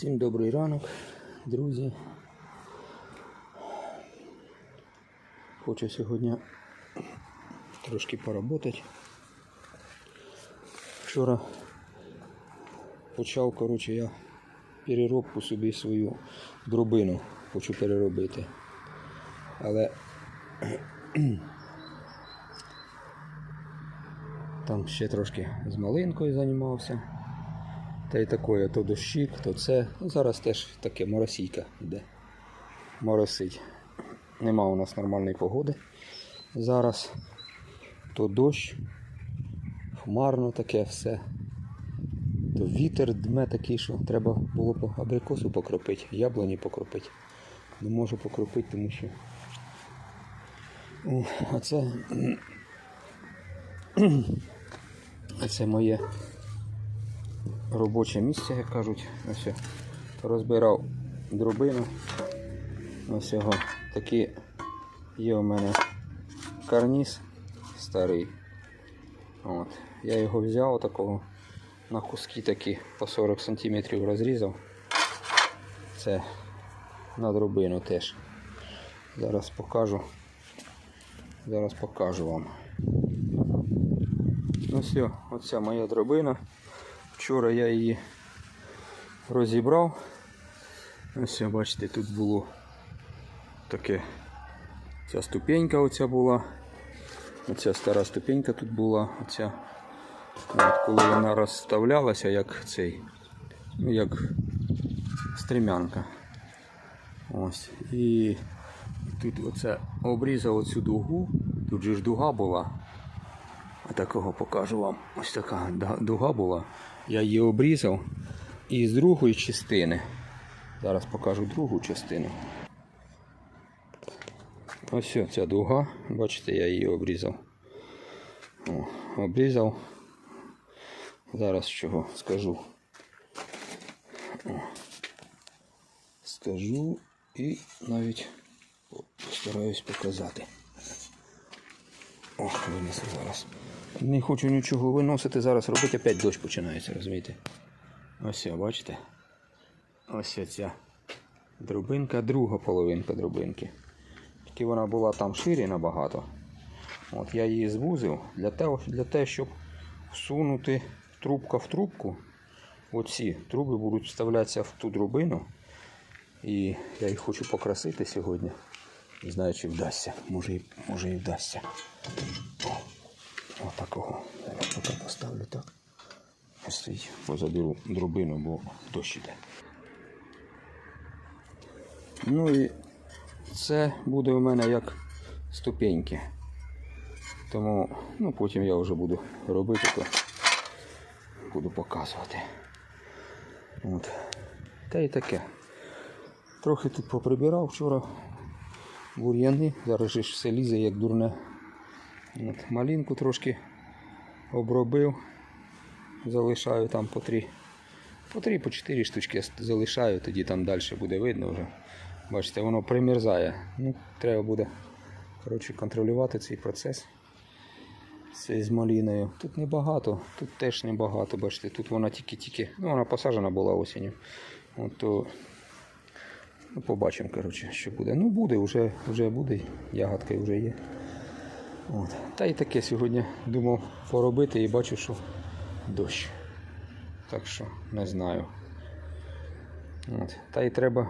Всім добрий ранок, друзі. Хочу сьогодні трошки поработати. Вчора почав, коротше, я переробку собі свою дробину хочу переробити. Але там ще трошки з малинкою займався. Та й такое, то дощик, то це. Ну, зараз теж таке моросійка йде. Моросить. Нема у нас нормальної погоди. Зараз то дощ, хмарно таке все. То вітер дме такий, що треба було б абрикосу покропити, яблуні покропити. Не можу покропити, тому що. А це. А це моє робоче місце, як кажуть. Ось розбирав дробину. Ось його такі є у мене карніз старий. От. Я його взяв такого на куски такі по 40 см розрізав. Це на дробину теж. Зараз покажу. Зараз покажу вам. Ну все, оця моя дробина. Вчора я її розібрав. Ось бачите, тут було таке. Ця ступенька оця була. Оця стара ступенька тут була. Оця. От коли вона розставлялася, як цей, ну як стрімянка. Ось. І тут оце обрізав оцю дугу. Тут же ж дуга була. Такого покажу вам. Ось така дуга була. Я її обрізав. І з другої частини. Зараз покажу другу частину. Ось ця дуга. Бачите, я її обрізав. О, обрізав. Зараз чого скажу. О, скажу і навіть постараюсь показати. Ох, винесу зараз. Не хочу нічого виносити, зараз робити опять дощ починається, розумієте? Ось, бачите? Ось ця дробинка, друга половинка дробинки. Тільки вона була там ширі набагато. От я її звузив для того, для того, щоб всунути трубка в трубку. Оці труби будуть вставлятися в ту дробину. І я їх хочу покрасити сьогодні. Не знаю, чи вдасться. Може може і вдасться. О, такого. Зараз поки поставлю так. Стоїть, позаберу дробину, бо дощ іде. Ну і це буде у мене як ступеньки. Тому ну, потім я вже буду робити, то буду показувати. От. Та й таке. Трохи тут поприбирав вчора бур'яни, зараз ж все лізе як дурне. От, малинку трошки обробив, залишаю там по три, по три, по чотири штучки залишаю, тоді там далі буде видно вже. Бачите, воно примерзає. Ну, треба буде коротше, контролювати цей процес. Це з маліною. Тут небагато, тут теж небагато, бачите, тут вона тільки-тільки, ну вона посаджена була осінню. От, то, ну, побачимо, коротше, що буде. Ну буде, вже, вже буде, ягодка вже є. От. Та й таке сьогодні думав поробити і бачу, що дощ. Так що не знаю. От. Та й треба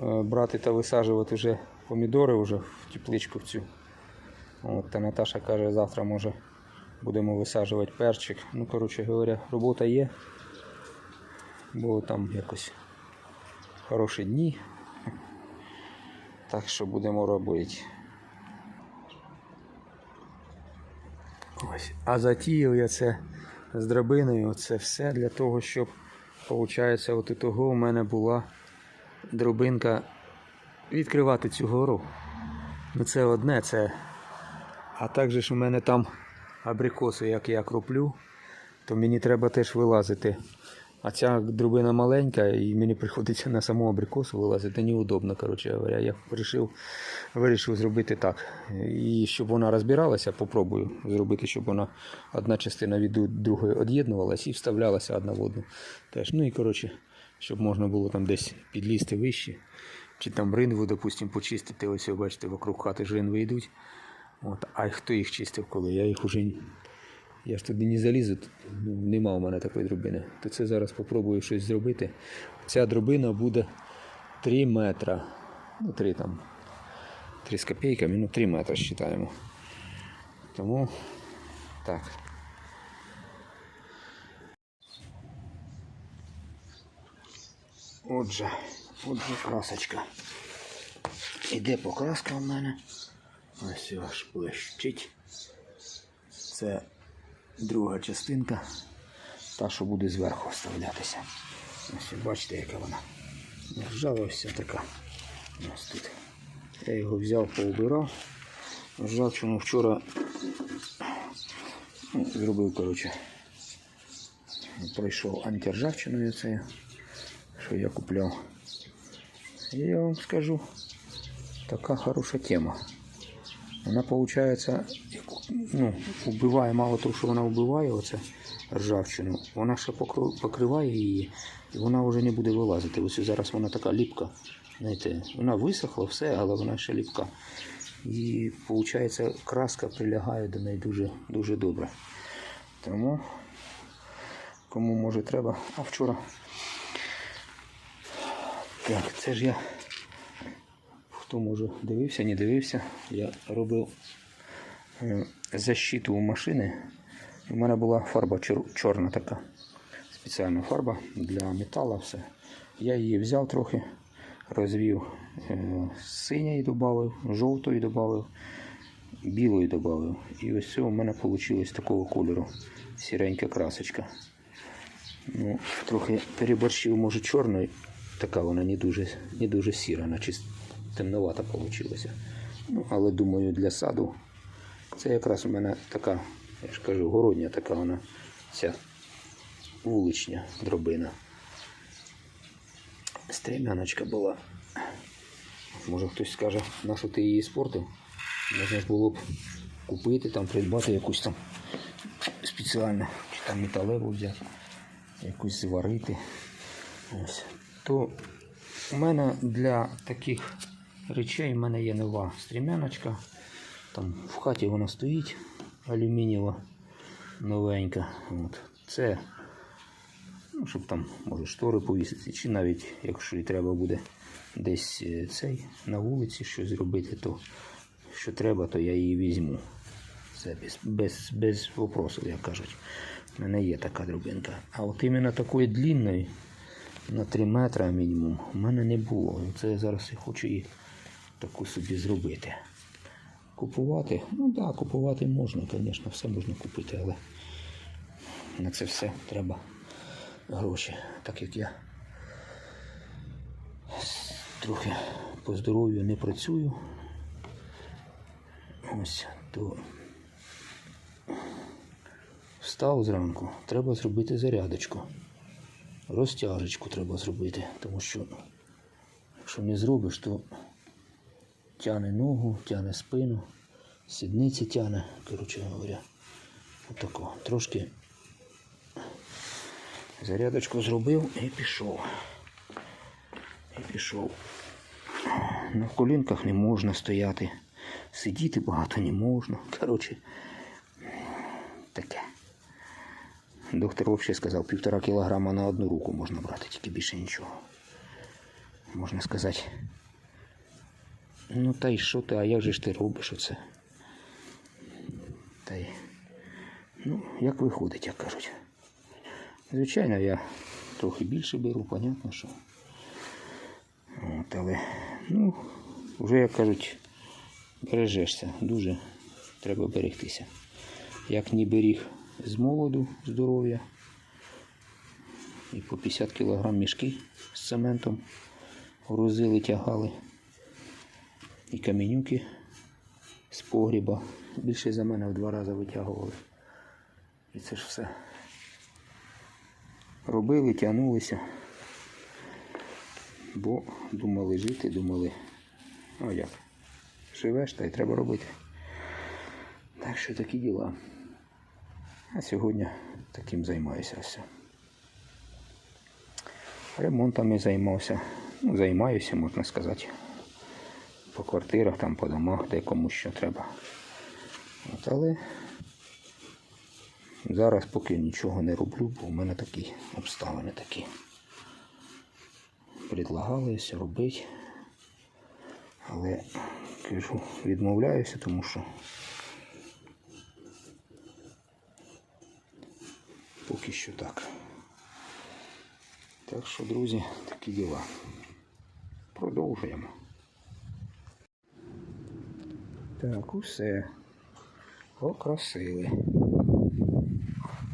е, брати та висаджувати вже помідори вже в тепличку в цю. От, та Наташа каже, завтра може будемо висаджувати перчик. Ну, коротше говоря, робота є. Бо там якось хороші дні. Так що будемо робити. Ось. А затіяв я це з драбиною. Це все для того, щоб, виходить, от і того у мене була дробинка відкривати цю гору. Ну це одне, це. А також у мене там абрикоси, як я кроплю, то мені треба теж вилазити. А ця дробина маленька, і мені приходиться на саму абрикосу вилазити неудобно, коротше говоря. Я вирішив, вирішив зробити так. І щоб вона розбиралася, попробую зробити, щоб вона одна частина від другої від'єднувалася і вставлялася одна в одну. Теж. Ну і коротше, щоб можна було там десь підлізти вище. Чи там ринву, допустим, почистити. Ось ви бачите, вокруг хати ж ринви йдуть. От. А хто їх чистив коли? Я їх уже. Я ж туди не залізу, ну, нема у мене такої дробини. То це зараз спробую щось зробити. Ця дробина буде 3 метра. Ну, 3 там. 3 з копійками, ну 3 метри вважаємо. Тому так. Отже, отже красочка. Іде покраска в мене. Ось аж блищить. Це друга частинка, та, що буде зверху вставлятися. Ось бачите, яка вона. Ржава вся така. Ось тут. Я його взяв, поубирав. Ржавчину вчора ну, зробив, коротше. Пройшов антиржавчиною це, що я купляв. І я вам скажу, така хороша тема. Вона, виходить, ну, вбиває мало того, що вона вбиває оце ржавчину, вона ще покриває її, і вона вже не буде вилазити. Ось зараз вона така ліпка. Знаєте, вона висохла все, але вона ще ліпка. І виходить, краска прилягає до неї дуже, дуже добре. Тому кому може треба. А вчора. Так, це ж я хто може дивився, не дивився, я робив защиту у машини. У мене була фарба чор- чорна така. Спеціальна фарба для металу все. Я її взяв трохи, розвів е, синьої додав, жовтої додав, білої додав. І ось це у мене вийшло такого кольору. Сіренька красочка. Ну, трохи переборщив, може, чорною. Така вона не дуже, не дуже сіра, наче темновата вийшла. Ну, але думаю, для саду це якраз у мене така, я ж кажу, городня така вона, ця вуличня дробина. Стрімяночка була. Може хтось скаже, на що ти її спортив? Можна було б купити, там, придбати якусь там спеціальну, чи там металеву взяти, якусь зварити. Ось. То у мене для таких речей в мене є нова стрімяночка. Там в хаті вона стоїть алюмінієва новенька. От. Це, ну, щоб там, може, штори повісити, чи навіть, якщо і треба буде десь е, цей на вулиці щось зробити, то що треба, то я її візьму. Це без, без, без вопросів, як кажуть. У мене є така дробинка. А от іменно такої длинної, на 3 метри мінімум, у мене не було. Це я зараз і хочу її таку собі зробити. Купувати? Ну так, да, купувати можна, звісно, все можна купити, але на це все треба гроші. Так як я трохи по здоров'ю не працюю. Ось то встав зранку, треба зробити зарядочку. Розтяжечку треба зробити, тому що якщо не зробиш, то тяне ногу, тяне спину, сідниці тяне, коротше говоря. Отако. Трошки зарядочку зробив і пішов. І пішов. На колінках не можна стояти. Сидіти багато не можна. Коротше, таке. Доктор взагалі сказав, півтора кілограма на одну руку можна брати, тільки більше нічого. Можна сказати. Ну та й що ти, а як же ж ти робиш оце? Та й. Ну, як виходить, як кажуть. Звичайно, я трохи більше беру, понятно, що. От, але, ну, вже, як кажуть, бережешся. Дуже треба берегтися. Як не беріг з молоду здоров'я. І по 50 кг мішки з цементом грузили, тягали. І камінюки з погріба. Більше за мене в два рази витягували. І це ж все. Робили, тягнулися. Бо думали жити, думали, ну як, живеш, та й треба робити. Так що такі діла. А сьогодні таким займаюся все. Ремонтами займався. Ну, займаюся, можна сказати. По квартирах, там, по домах, де кому що треба. От, але зараз поки нічого не роблю, бо в мене такі обставини такі. Предлагалися робити. Але кажу, відмовляюся, тому що поки що так. Так що, друзі, такі діла. Продовжуємо. Так, усе. Окрасили.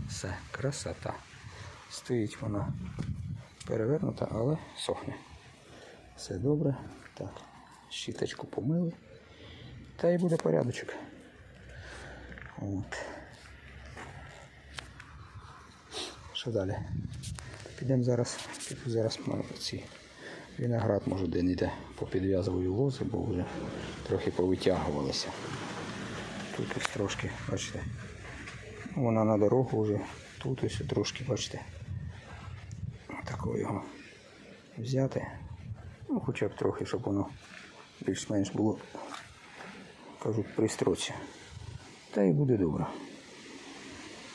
Все, красота. Стоїть вона перевернута, але сохне. Все добре. Так, щіточку помили. Та й буде порядочок. От. Що далі? Підемо зараз, піду зараз ці виноград, може де не попідв'язую лози, бо вже трохи повитягувалися. Тут ось трошки, бачите, вона на дорогу вже, тут ось трошки, бачите, такого його взяти. Ну, хоча б трохи, щоб воно більш-менш було, кажуть, при строці. Та й буде добре.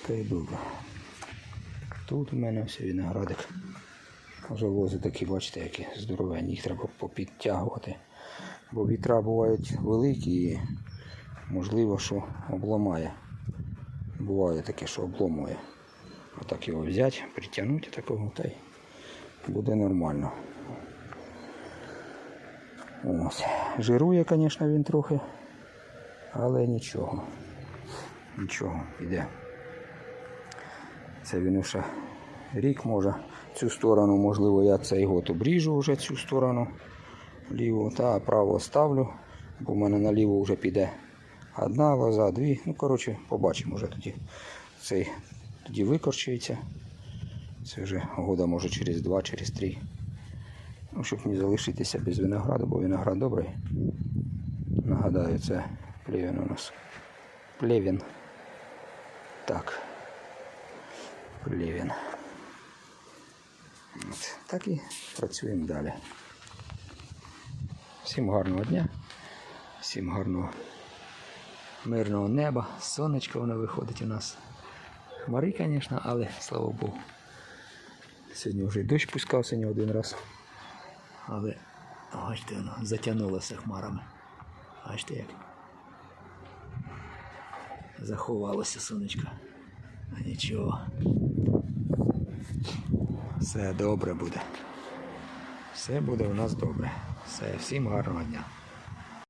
Та й добре. Тут у мене все виноградик. Вже лози такі, бачите, які здоровенні, їх треба попідтягувати. Бо вітра бувають великі і можливо, що обламає. Буває таке, що обломує. Отак його взяти, притягнути такого та й буде нормально. Ось. Жирує, звісно, він трохи, але нічого. Нічого, піде. Це він ще рік може цю сторону, можливо, я цей год обріжу вже цю сторону ліву, та право ставлю, бо в мене наліво вже піде одна лоза, дві. Ну, коротше, побачимо вже тоді. Цей тоді викорчується. Це вже года може через два, через три. Ну, щоб не залишитися без винограду, бо виноград добрий. Нагадаю, це плевін у нас. Плевін. Так. Плевін. От. Так і працюємо далі. Всім гарного дня, всім гарного мирного неба, сонечко воно виходить у нас. Хмари, звісно, але слава Богу. Сьогодні вже дощ пускався не один раз. Але бачите, воно затягнулося хмарами. Бачите як. Заховалося сонечко. А нічого. Все добре буде. Все буде у нас добре. Все, всім гарного дня.